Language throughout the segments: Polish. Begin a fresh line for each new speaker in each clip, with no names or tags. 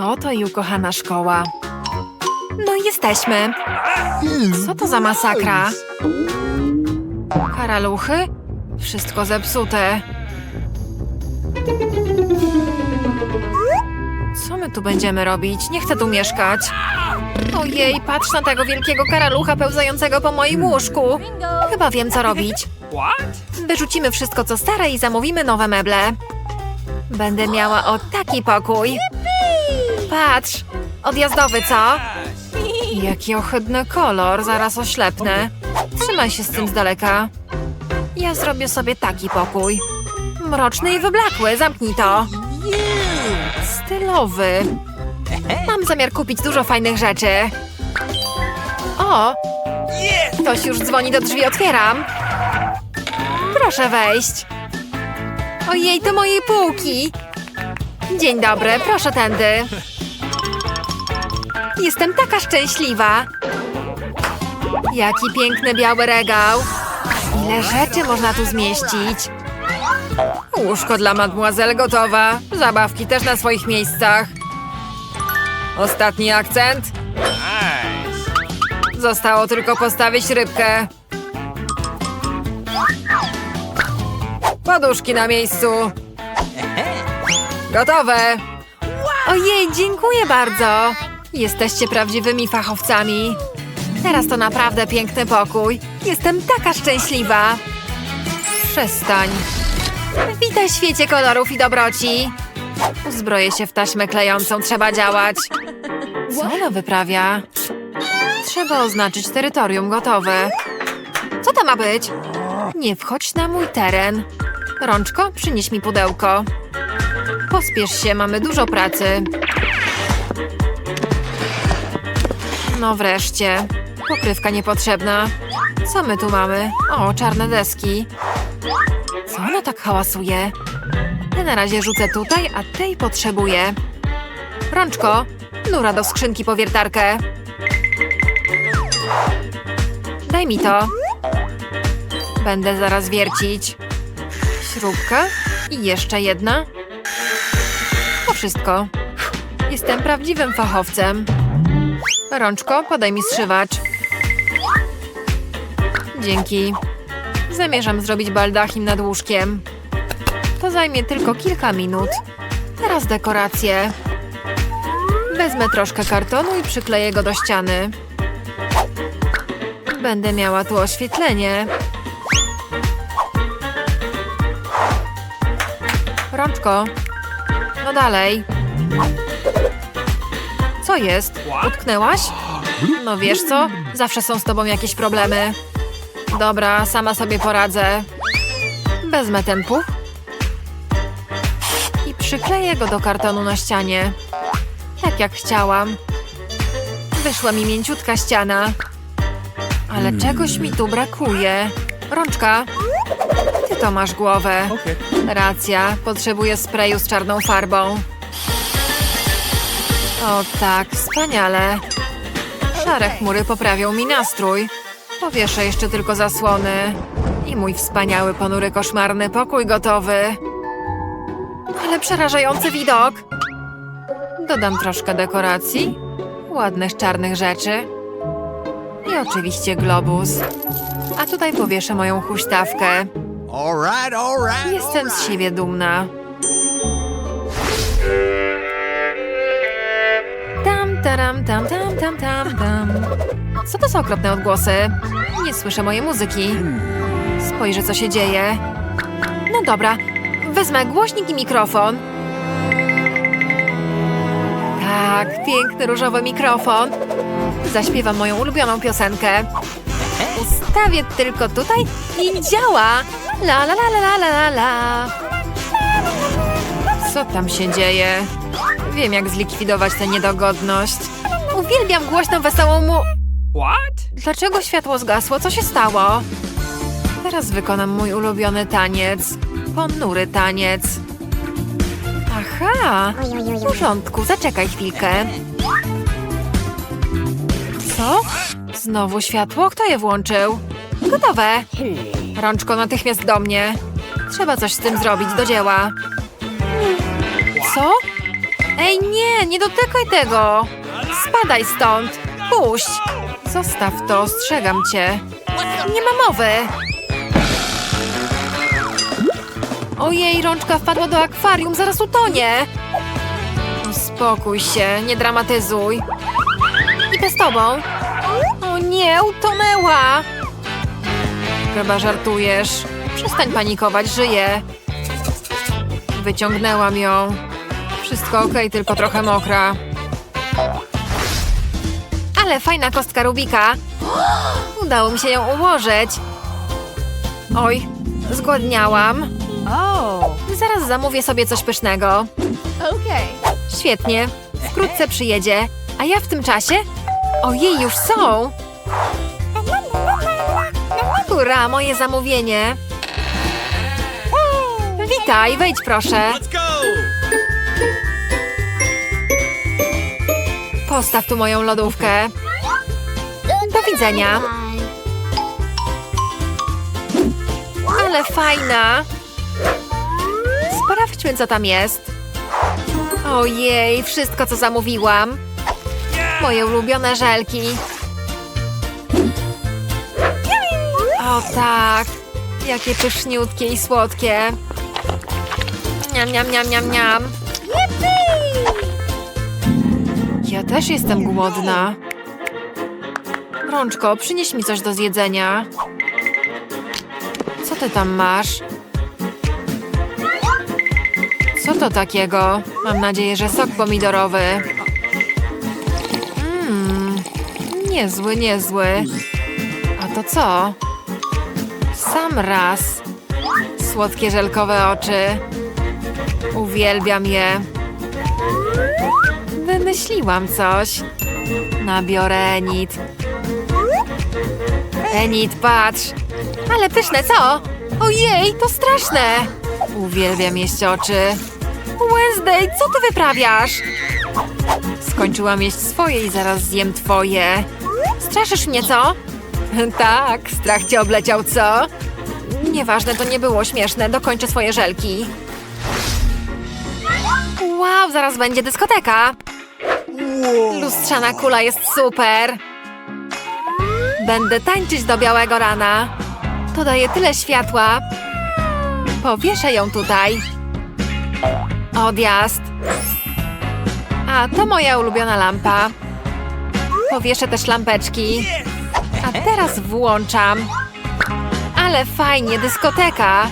A oto i ukochana szkoła. No jesteśmy. Co to za masakra? Karaluchy? Wszystko zepsute. Co my tu będziemy robić? Nie chcę tu mieszkać. Ojej, patrz na tego wielkiego karalucha pełzającego po moim łóżku. Chyba wiem, co robić. Wyrzucimy wszystko, co stare i zamówimy nowe meble. Będę miała o taki pokój. Patrz, odjazdowy, co? Jaki ohydny kolor, zaraz oślepnę. Trzymaj się z tym z daleka. Ja zrobię sobie taki pokój. Mroczny i wyblakły, zamknij to. Stylowy. Mam zamiar kupić dużo fajnych rzeczy. O! Ktoś już dzwoni do drzwi, otwieram. Proszę wejść. Ojej, to moje półki. Dzień dobry, proszę tędy. Jestem taka szczęśliwa. Jaki piękny biały regał. Ile rzeczy można tu zmieścić. Łóżko dla mademoiselle gotowa. Zabawki też na swoich miejscach. Ostatni akcent. Zostało tylko postawić rybkę. Poduszki na miejscu. Gotowe. Ojej, dziękuję bardzo. Jesteście prawdziwymi fachowcami. Teraz to naprawdę piękny pokój. Jestem taka szczęśliwa. Przestań. Witaj świecie kolorów i dobroci. Uzbroję się w taśmę klejącą, trzeba działać. Co ona wyprawia? Trzeba oznaczyć terytorium gotowe. Co to ma być? Nie wchodź na mój teren. Rączko, przynieś mi pudełko. Pospiesz się, mamy dużo pracy. No wreszcie. Pokrywka niepotrzebna. Co my tu mamy? O, czarne deski. Co ona tak hałasuje? Te na razie rzucę tutaj, a tej potrzebuję. Rączko, nura do skrzynki po wiertarkę. Daj mi to. Będę zaraz wiercić. Śrubka i jeszcze jedna. To wszystko. Jestem prawdziwym fachowcem. Rączko, podaj mi strzywacz. Dzięki. Zamierzam zrobić baldachim nad łóżkiem. To zajmie tylko kilka minut. Teraz dekoracje. Wezmę troszkę kartonu i przykleję go do ściany. Będę miała tu oświetlenie. Rączko. No dalej. Co jest? Utknęłaś? No wiesz co? Zawsze są z tobą jakieś problemy. Dobra, sama sobie poradzę. Wezmę ten puch i przykleję go do kartonu na ścianie. Tak jak chciałam. Wyszła mi mięciutka ściana. Ale czegoś mi tu brakuje. Rączka, ty to masz głowę. Racja, potrzebuję sprayu z czarną farbą. O tak, wspaniale. Szare chmury poprawią mi nastrój. Powieszę jeszcze tylko zasłony. I mój wspaniały, ponury, koszmarny pokój gotowy. Ale przerażający widok. Dodam troszkę dekoracji, ładnych czarnych rzeczy i oczywiście globus. A tutaj powieszę moją huśtawkę. Jestem z siebie dumna. Tam, tam, tam, tam, tam. Co to za okropne odgłosy? Nie słyszę mojej muzyki. Spojrzę, co się dzieje. No dobra, wezmę głośnik i mikrofon. Tak, piękny różowy mikrofon. Zaśpiewam moją ulubioną piosenkę. Ustawię tylko tutaj i działa. La la la la la la la. Co tam się dzieje? Wiem, jak zlikwidować tę niedogodność. Uwielbiam głośną, wesołą mu...
What?
Dlaczego światło zgasło? Co się stało? Teraz wykonam mój ulubiony taniec. Ponury taniec. Aha! W porządku, zaczekaj chwilkę. Co? Znowu światło? Kto je włączył? Gotowe. Rączko natychmiast do mnie. Trzeba coś z tym zrobić, do dzieła. Co? Ej, nie, nie dotykaj tego! Spadaj stąd! Puść! Zostaw to, ostrzegam cię. Nie ma mowy! Ojej, rączka wpadła do akwarium, zaraz utonie! Uspokój się, nie dramatyzuj. Idę z tobą. O nie, utonęła! Chyba żartujesz. Przestań panikować, żyję. Wyciągnęłam ją. Wszystko okej, tylko trochę mokra. Ale fajna kostka Rubika. Udało mi się ją ułożyć. Oj, zgłodniałam.
Oh,
Zaraz zamówię sobie coś pysznego.
okay.
Świetnie. Wkrótce przyjedzie. A ja w tym czasie? Ojej, już są! Hurra, moje zamówienie. Witaj, wejdź proszę.
Let's go!
Postaw tu moją lodówkę. Do widzenia. Ale fajna. Sprawdźmy, co tam jest. Ojej, wszystko, co zamówiłam. Moje ulubione żelki. O tak, jakie pyszniutkie i słodkie. Niam, niam, niam, niam, niam. Też jestem głodna. Rączko, przynieś mi coś do zjedzenia. Co ty tam masz? Co to takiego? Mam nadzieję, że sok pomidorowy. Mmm, niezły, niezły. A to co? Sam raz. Słodkie żelkowe oczy. Uwielbiam je. Wymyśliłam coś. Nabiorę Enid. Enid, patrz. Ale pyszne, co? Ojej, to straszne. Uwielbiam jeść oczy. Wednesday, co ty wyprawiasz? Skończyłam jeść swoje i zaraz zjem twoje. Straszysz mnie, co? tak, strach cię obleciał, co? Nieważne, to nie było śmieszne. Dokończę swoje żelki. Wow, zaraz będzie dyskoteka. Lustrzana kula jest super. Będę tańczyć do białego rana. To daje tyle światła. Powieszę ją tutaj. Odjazd. A to moja ulubiona lampa. Powieszę też lampeczki. A teraz włączam. Ale fajnie, dyskoteka.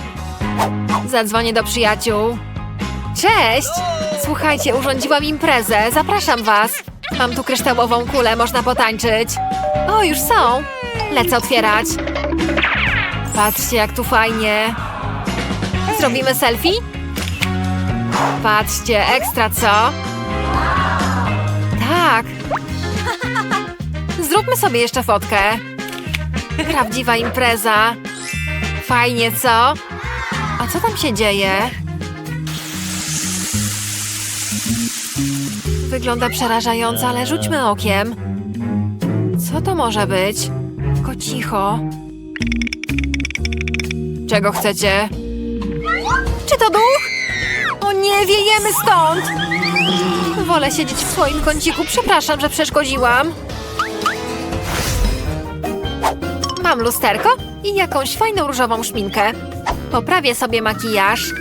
Zadzwonię do przyjaciół. Cześć! Słuchajcie, urządziłam imprezę. Zapraszam was. Mam tu kryształową kulę, można potańczyć. O, już są. Lecę otwierać. Patrzcie, jak tu fajnie. Zrobimy selfie? Patrzcie, ekstra, co? Tak. Zróbmy sobie jeszcze fotkę. Prawdziwa impreza. Fajnie, co? A co tam się dzieje? Wygląda przerażająco, ale rzućmy okiem. Co to może być? Tylko cicho. Czego chcecie? Czy to duch? O nie, wiejemy stąd! Wolę siedzieć w swoim kąciku. Przepraszam, że przeszkodziłam. Mam lusterko i jakąś fajną różową szminkę. Poprawię sobie makijaż.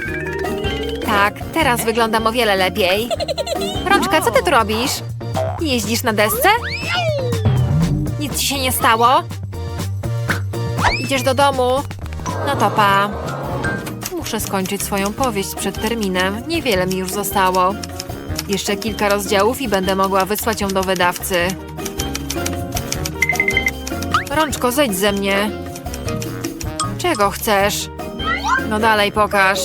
Tak, teraz wyglądam o wiele lepiej. Rączka, co ty tu robisz? Jeździsz na desce? Nic ci się nie stało? Idziesz do domu? No to pa. Muszę skończyć swoją powieść przed terminem. Niewiele mi już zostało. Jeszcze kilka rozdziałów i będę mogła wysłać ją do wydawcy. Rączko, zejdź ze mnie. Czego chcesz? No dalej, pokaż.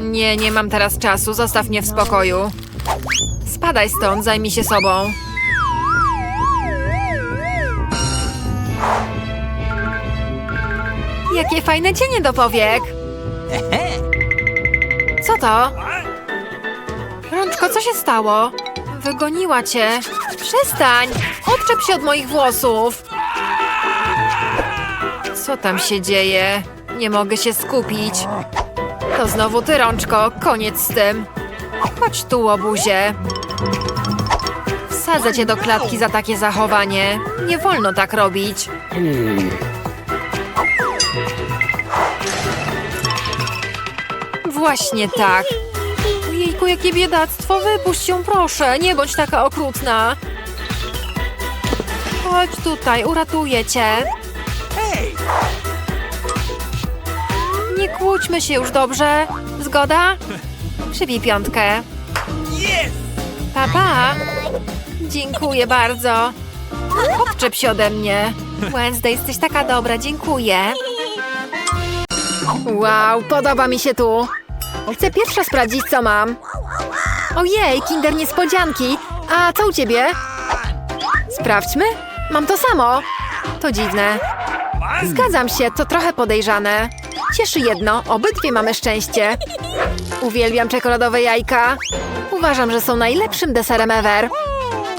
Nie, nie mam teraz czasu. Zostaw mnie w spokoju. Spadaj stąd, zajmij się sobą. Jakie fajne cienie do powiek. Co to? Rączko, co się stało? Wygoniła cię. Przestań! Odczep się od moich włosów. Co tam się dzieje? Nie mogę się skupić. To znowu ty, Rączko. Koniec z tym. Chodź tu, łobuzie. Wsadzę cię do klatki za takie zachowanie. Nie wolno tak robić. Właśnie tak. Ojejku, jakie biedactwo. Wypuść ją, proszę. Nie bądź taka okrutna. Chodź tutaj, uratuję cię. Nie kłóćmy się już, dobrze? Zgoda? Przybij piątkę. Papa. Dziękuję bardzo. Odczep się ode mnie. Wednesday, jesteś taka dobra, dziękuję. Wow, podoba mi się tu. Chcę pierwsza sprawdzić, co mam. Ojej, kinder niespodzianki. A co u ciebie? Sprawdźmy. Mam to samo. To dziwne. Zgadzam się, to trochę podejrzane. Cieszy jedno, obydwie mamy szczęście. Uwielbiam czekoladowe jajka. Uważam, że są najlepszym deserem ever.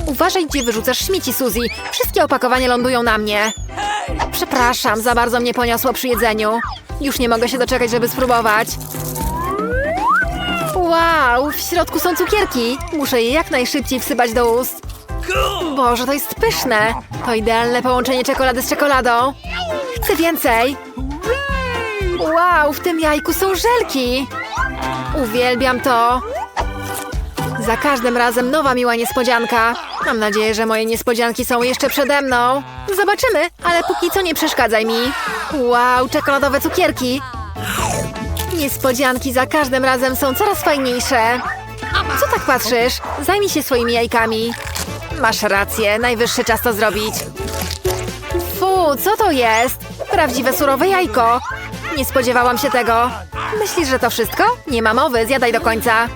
Uważaj, gdzie wyrzucasz śmieci, Suzy. Wszystkie opakowania lądują na mnie. Przepraszam, za bardzo mnie poniosło przy jedzeniu. Już nie mogę się doczekać, żeby spróbować. Wow, w środku są cukierki. Muszę je jak najszybciej wsypać do ust. Boże, to jest pyszne. To idealne połączenie czekolady z czekoladą. Chcę więcej. Wow, w tym jajku są żelki. Uwielbiam to. Za każdym razem nowa miła niespodzianka. Mam nadzieję, że moje niespodzianki są jeszcze przede mną. Zobaczymy, ale póki co nie przeszkadzaj mi. Wow, czekoladowe cukierki. Niespodzianki za każdym razem są coraz fajniejsze. Co tak patrzysz? Zajmij się swoimi jajkami. Masz rację, najwyższy czas to zrobić. Fu, co to jest? Prawdziwe surowe jajko. Nie spodziewałam się tego. Myślisz, że to wszystko? Nie ma mowy, zjadaj do końca.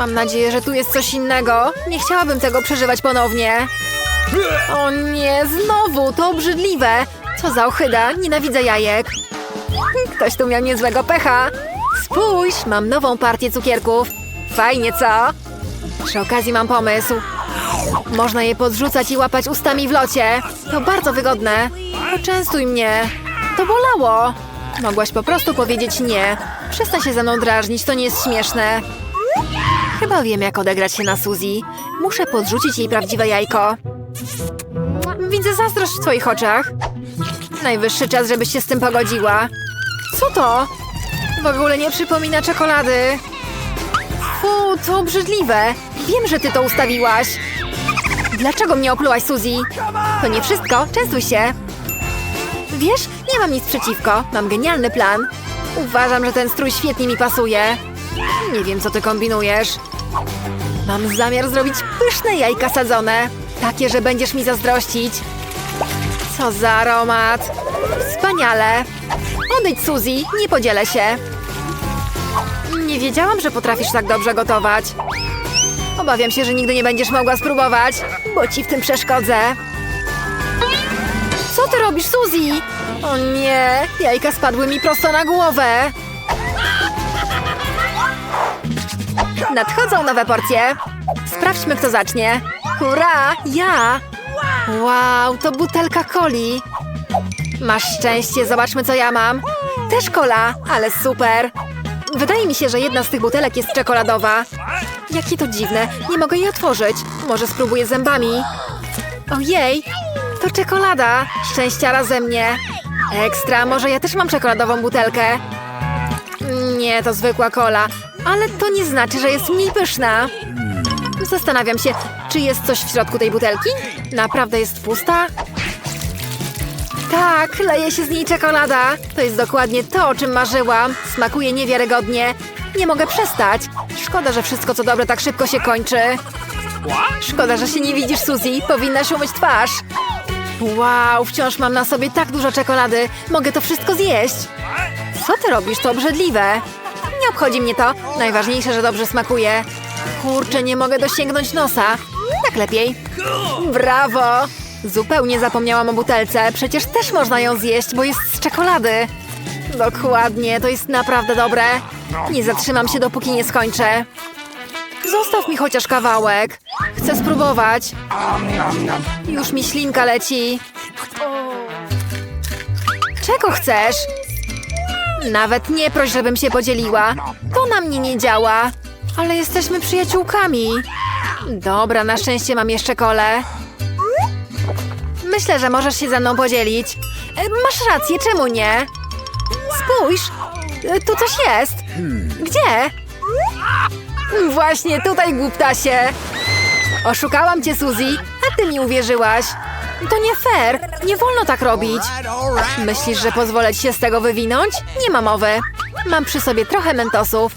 Mam nadzieję, że tu jest coś innego. Nie chciałabym tego przeżywać ponownie. O nie, znowu, to obrzydliwe. Co za ochyda, nienawidzę jajek. Ktoś tu miał niezłego pecha. Spójrz, mam nową partię cukierków. Fajnie, co? Przy okazji mam pomysł. Można je podrzucać i łapać ustami w locie. To bardzo wygodne. Poczęstuj mnie. To bolało. Mogłaś po prostu powiedzieć nie. Przestań się ze mną drażnić, to nie jest śmieszne. Chyba wiem, jak odegrać się na Suzy. Muszę podrzucić jej prawdziwe jajko. Widzę zazdrość w twoich oczach. Najwyższy czas, żebyś się z tym pogodziła. Co to? W ogóle nie przypomina czekolady. Fu, to obrzydliwe. Wiem, że ty to ustawiłaś. Dlaczego mnie oplułaś, Suzy? To nie wszystko, częstuj się. Wiesz, nie mam nic przeciwko. Mam genialny plan. Uważam, że ten strój świetnie mi pasuje. Nie wiem, co ty kombinujesz. Mam zamiar zrobić pyszne jajka sadzone. Takie, że będziesz mi zazdrościć. Co za aromat. Wspaniale. Odejdź, Suzy, nie podzielę się. Nie wiedziałam, że potrafisz tak dobrze gotować. Obawiam się, że nigdy nie będziesz mogła spróbować, bo ci w tym przeszkodzę. Co ty robisz, Suzy? O nie, jajka spadły mi prosto na głowę. Nadchodzą nowe porcje. Sprawdźmy, kto zacznie. Hurra, ja! Wow, to butelka coli. Masz szczęście, zobaczmy, co ja mam. Też kola, ale super. Wydaje mi się, że jedna z tych butelek jest czekoladowa. Jakie to dziwne, nie mogę jej otworzyć. Może spróbuję zębami. Ojej, to czekolada. Szczęściara ze mnie. Ekstra, może ja też mam czekoladową butelkę. Nie, to zwykła kola. Ale to nie znaczy, że jest mniej pyszna. Zastanawiam się, czy jest coś w środku tej butelki? Naprawdę jest pusta? Tak, leje się z niej czekolada. To jest dokładnie to, o czym marzyłam. Smakuje niewiarygodnie. Nie mogę przestać. Szkoda, że wszystko co dobre tak szybko się kończy. Szkoda, że się nie widzisz, Suzy. Powinnaś umyć twarz. Wow, wciąż mam na sobie tak dużo czekolady. Mogę to wszystko zjeść. Co ty robisz? To obrzydliwe. Obchodzi mnie to. Najważniejsze, że dobrze smakuje. Kurczę, nie mogę dosięgnąć nosa. Tak lepiej. Brawo! Zupełnie zapomniałam o butelce. Przecież też można ją zjeść, bo jest z czekolady. Dokładnie, to jest naprawdę dobre. Nie zatrzymam się, dopóki nie skończę. Zostaw mi chociaż kawałek. Chcę spróbować. Już mi ślinka leci. Czego chcesz? Nawet nie proś, żebym się podzieliła. To na mnie nie działa. Ale jesteśmy przyjaciółkami. Dobra, na szczęście mam jeszcze kole. Myślę, że możesz się ze mną podzielić. E, Masz rację, czemu nie? Spójrz, e, tu coś jest. Gdzie? Właśnie tutaj, głuptasie. Oszukałam cię, Suzy, a ty mi uwierzyłaś. To nie fair, nie wolno tak robić. Myślisz, że pozwolę ci się z tego wywinąć? Nie ma mowy. Mam przy sobie trochę mentosów.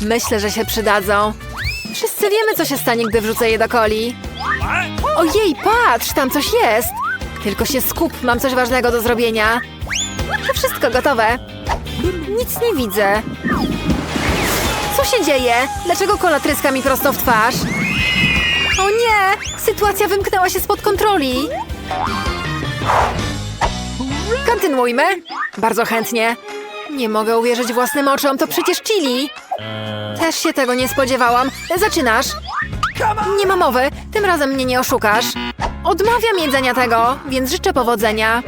Myślę, że się przydadzą. Wszyscy wiemy, co się stanie, gdy wrzucę je do coli. Ojej, patrz, tam coś jest. Tylko się skup, mam coś ważnego do zrobienia. To wszystko gotowe. Nic nie widzę. Co się dzieje? Dlaczego kola tryska mi prosto w twarz? O nie! Sytuacja wymknęła się spod kontroli. Kontynuujmy. Bardzo chętnie. Nie mogę uwierzyć własnym oczom, to przecież chili. Też się tego nie spodziewałam. Zaczynasz. Nie ma mowy, tym razem mnie nie oszukasz. Odmawiam jedzenia tego, więc życzę powodzenia.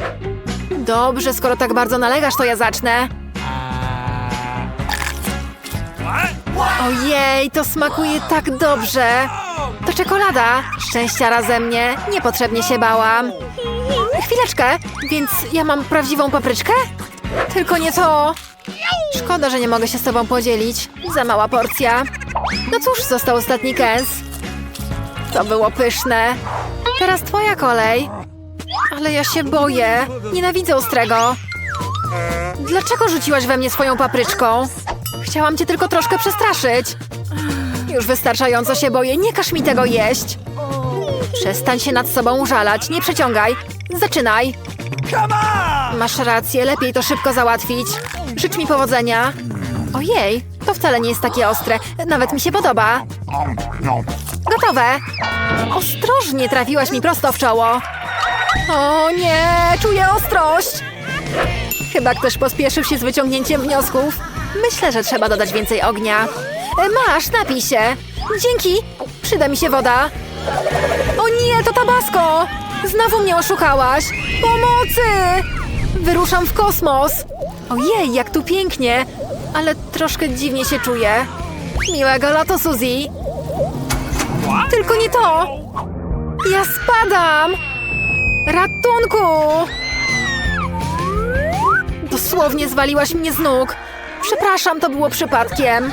Dobrze, skoro tak bardzo nalegasz, to ja zacznę. Ojej, to smakuje tak dobrze. Czekolada. Szczęściara ze mnie. Niepotrzebnie się bałam. Chwileczkę, więc ja mam prawdziwą papryczkę? Tylko nie to. Szkoda, że nie mogę się z tobą podzielić. Za mała porcja. No cóż, został ostatni kęs. To było pyszne. Teraz twoja kolej. Ale ja się boję. Nienawidzę ostrego. Dlaczego rzuciłaś we mnie swoją papryczką? Chciałam cię tylko troszkę przestraszyć. Już wystarczająco się boję, nie każ mi tego jeść. Przestań się nad sobą użalać, nie przeciągaj. Zaczynaj. Masz rację, lepiej to szybko załatwić. Życz mi powodzenia. Ojej, to wcale nie jest takie ostre. Nawet mi się podoba. Gotowe. Ostrożnie trafiłaś mi prosto w czoło. O nie, czuję ostrość. Chyba ktoś pospieszył się z wyciągnięciem wniosków. Myślę, że trzeba dodać więcej ognia. E, Masz, napij się. Dzięki. Przyda mi się woda. O nie, to tabasko! Znowu mnie oszukałaś! Pomocy! Wyruszam w kosmos! Ojej, jak tu pięknie! Ale troszkę dziwnie się czuję. Miłego lotu, Suzy! Tylko nie to! Ja spadam! Ratunku! Dosłownie zwaliłaś mnie z nóg. Przepraszam, to było przypadkiem.